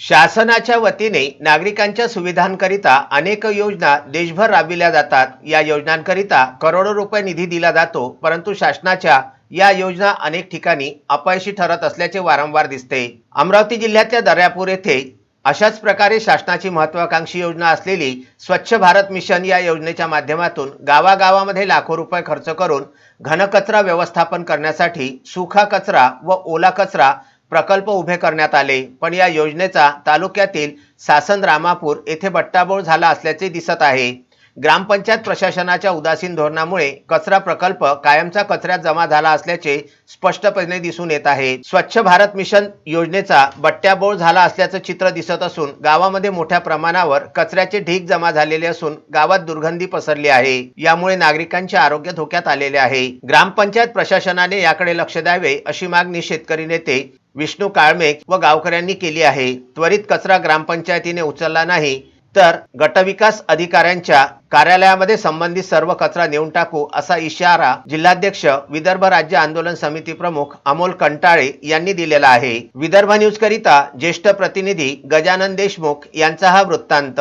शासनाच्या वतीने नागरिकांच्या सुविधांकरिता अनेक योजना देशभर राबविल्या जातात. या योजनांकरिता करोडो रुपये निधी दिला जातो परंतु शासनाच्या या योजना अनेक ठिकाणी अपयशी ठरत असल्याचे वारंवार दिसते. अमरावती जिल्ह्यातल्या दर्यापूर येथे अशाच प्रकारे शासनाची महत्वाकांक्षी योजना असलेली स्वच्छ भारत मिशन या योजनेच्या माध्यमातून गावागावामध्ये लाखो रुपये खर्च करून घनकचरा व्यवस्थापन करण्यासाठी सुखा कचरा व ओला कचरा प्रकल्प उभे करण्यात आले. पण या योजनेचा तालुक्यातील सासन रामापूर येथे बट्टाबोळ झाला असल्याचे दिसत आहे. ग्रामपंचायत प्रशासनाच्या उदासीन धोरणामुळे कचरा प्रकल्प कायमचा कचऱ्यात जमा झाला असल्याचे स्पष्टपणे दिसून येत आहे. स्वच्छ भारत मिशन योजनेचा बट्ट्याबोळ झाला असल्याचं चित्र दिसत असून गावामध्ये मोठ्या प्रमाणावर कचऱ्याचे ढीग जमा झालेले असून गावात दुर्गंधी पसरली आहे. यामुळे नागरिकांचे आरोग्य धोक्यात आलेले आहे. ग्रामपंचायत प्रशासनाने याकडे लक्ष द्यावे अशी मागणी शेतकरी नेते विष्णू काळमेक व गावकऱ्यांनी केली आहे. त्वरित कचरा ग्रामपंचायतीने उचलला नाही तर गटविकास अधिकाऱ्यांच्या कार्यालयामध्ये संबंधित सर्व कचरा नेऊन टाकू असा इशारा जिल्हाध्यक्ष विदर्भ राज्य आंदोलन समिती प्रमुख अमोल कंटाळे यांनी दिलेला आहे. विदर्भ न्यूज करिता ज्येष्ठ प्रतिनिधी गजानन देशमुख यांचा हा वृत्तांत.